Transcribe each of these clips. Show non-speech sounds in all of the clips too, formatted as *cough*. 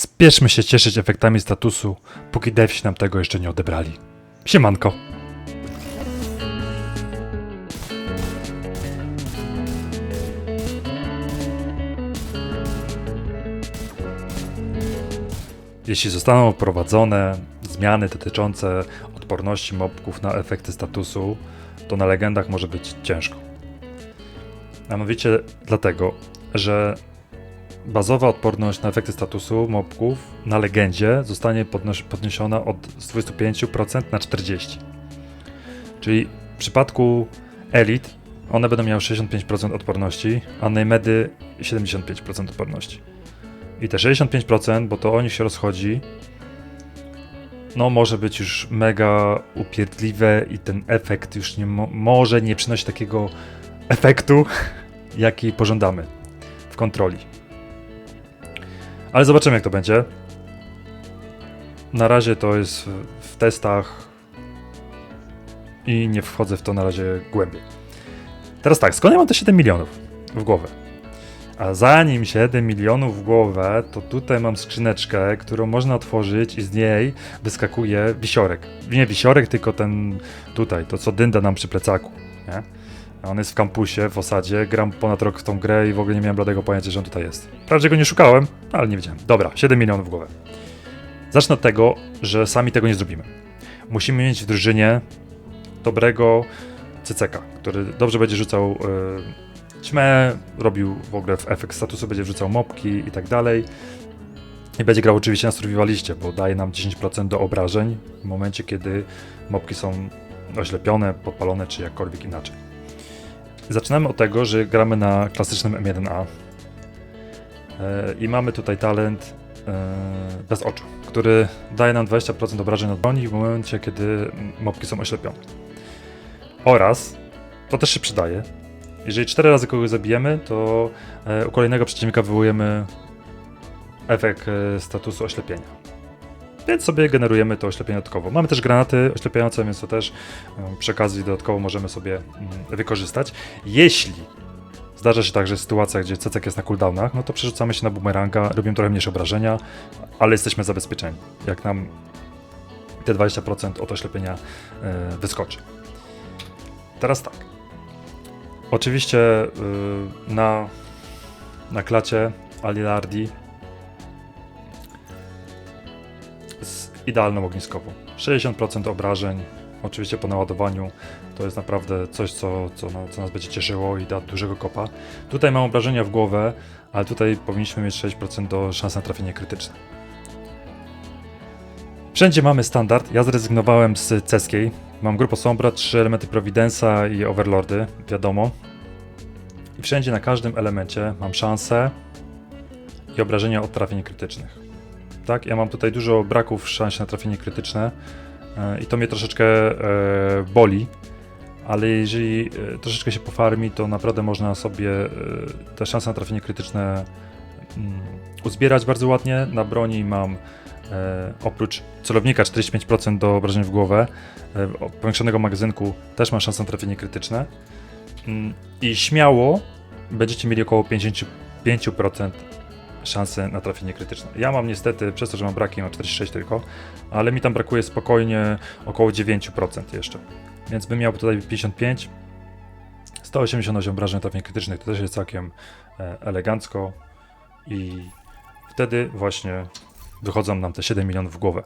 Spieszmy się cieszyć efektami statusu, póki devsi nam tego jeszcze nie odebrali. Siemanko. Jeśli zostaną wprowadzone zmiany dotyczące odporności mobków na efekty statusu, to na legendach może być ciężko. A Mianowicie dlatego, że bazowa odporność na efekty statusu mobków na legendzie zostanie podniesiona od z 25% na 40%. Czyli w przypadku elit one będą miały 65% odporności, a najmedy 75% odporności. I te 65%, bo to o nich się rozchodzi, no może być już mega upierdliwe i ten efekt już nie mo- może nie przynosi takiego efektu, *laughs* jaki pożądamy w kontroli. Ale zobaczymy, jak to będzie. Na razie to jest w- testach i nie wchodzę w to na razie głębiej. Teraz tak, skąd ja mam te 7 milionów w głowę? A zanim 7 milionów w głowę, to tutaj mam skrzyneczkę, którą można otworzyć i z niej wyskakuje wisiorek. Nie wisiorek, tylko ten tutaj, to co dynda nam przy plecaku. Nie? On jest w kampusie, w osadzie, gram ponad rok w tą grę i w ogóle nie miałem bladego pojęcia, że on tutaj jest. Wprawdzie go nie szukałem, ale nie wiedziałem. Dobra, 7 milionów w głowę. Zacznę od tego, że sami tego nie zrobimy. Musimy mieć w drużynie dobrego cyceka, który dobrze będzie rzucał yy, ćmę, robił w ogóle w efekt statusu, będzie wrzucał mopki i tak dalej. I będzie grał oczywiście na survivaliście, bo daje nam 10% do obrażeń w momencie, kiedy mopki są oślepione, podpalone czy jakkolwiek inaczej. Zaczynamy od tego, że gramy na klasycznym M1A E, i mamy tutaj talent e, bez oczu, który daje nam 20% obrażeń od broni w momencie, kiedy mopki są oślepione. Oraz, to też się przydaje, jeżeli 4 razy kogoś zabijemy, to e, u kolejnego przeciwnika wywołujemy efekt statusu oślepienia. Więc sobie generujemy to oślepienie dodatkowo. Mamy też granaty oślepiające, więc to też e, przy okazji dodatkowo możemy sobie mm, wykorzystać. Jeśli zdarza się także sytuacja, gdzie cecek jest na cooldownach, no to przerzucamy się na bumeranga, robimy trochę mniejsze obrażenia, ale jesteśmy zabezpieczeni. Jak nam te 20% od oślepienia e, wyskoczy. Teraz tak. Oczywiście y, na, na klacie Alilardi z idealną ogniskową. 60% obrażeń, oczywiście po naładowaniu. To jest naprawdę coś, co, co, na, co nas będzie cieszyło i da dużego kopa. Tutaj mam obrażenia w głowę, ale tutaj powinniśmy mieć 6% do szans na trafienie krytyczne. Wszędzie mamy standard. Ja zrezygnowałem z ceskiej. Mam grupę Sombra, trzy elementy Providensa i Overlordy, wiadomo. I wszędzie na każdym elemencie mam szansę i obrażenia od trafień krytycznych. Tak, ja mam tutaj dużo braków szans na trafienie krytyczne e, i to mnie troszeczkę e, boli, ale jeżeli e, troszeczkę się pofarmi, to naprawdę można sobie te szanse na trafienie krytyczne mm, uzbierać bardzo ładnie. Na broni mam oprócz celownika 45% do obrażeń w głowę, powiększonego magazynku też ma szansę na trafienie krytyczne. Mm, I śmiało będziecie mieli około 55% szansy na trafienie krytyczne. Ja mam niestety, przez to, że mam braki, mam 46 tylko, ale mi tam brakuje spokojnie około 9% jeszcze. Więc bym miał tutaj 55. 188 obrażeń trafień krytycznych to też jest całkiem e, elegancko i wtedy właśnie wychodzą nam te 7 milionów w głowę.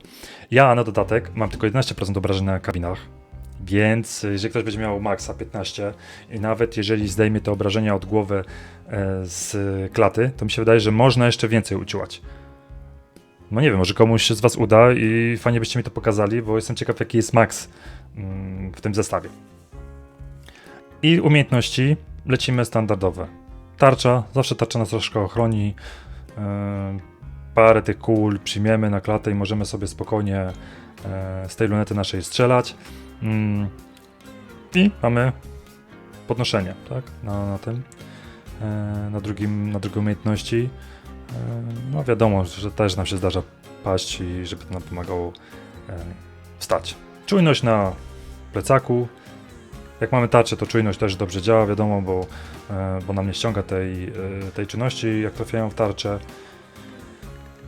Ja na dodatek mam tylko 11% obrażeń na kabinach, więc jeżeli ktoś będzie miał maksa 15 i nawet jeżeli zdejmie te obrażenia od głowy e, z klaty, to mi się wydaje, że można jeszcze więcej uciłać. No nie wiem, może komuś się z Was uda i fajnie byście mi to pokazali, bo jestem ciekaw jaki jest max mm, w tym zestawie. I umiejętności lecimy standardowe. Tarcza, zawsze tarcza nas troszkę ochroni. Yy, parę tych kul przyjmiemy na klatę i możemy sobie spokojnie e, z tej lunety naszej strzelać. Mm. I mamy podnoszenie, tak? Na, na tym. E, na, drugim, na drugiej umiejętności. E, no wiadomo, że też nam się zdarza paść i żeby to nam pomagało e, wstać. Czujność na plecaku. Jak mamy tarczę, to czujność też dobrze działa, wiadomo, bo, e, bo nam nie ściąga tej, e, tej czynności, jak trafiają w tarczę.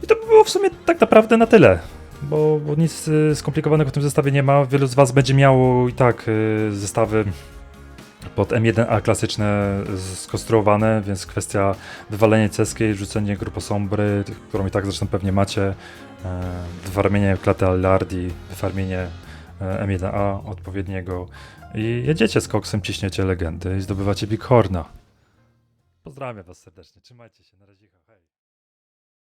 I to by było w sumie tak naprawdę na tyle. Bo, bo nic y, skomplikowanego w tym zestawie nie ma. Wielu z Was będzie miało i tak y, zestawy pod M1A klasyczne skonstruowane, więc kwestia wywalenia ceskiej, rzucenie gruposombry, którą i tak zresztą pewnie macie, e, wyfarmienie klaty Allardi, wyfarmienie e, M1A odpowiedniego i jedziecie z koksem, ciśniecie legendy i zdobywacie Bighorna. Pozdrawiam Was serdecznie, trzymajcie się, na razie, hej.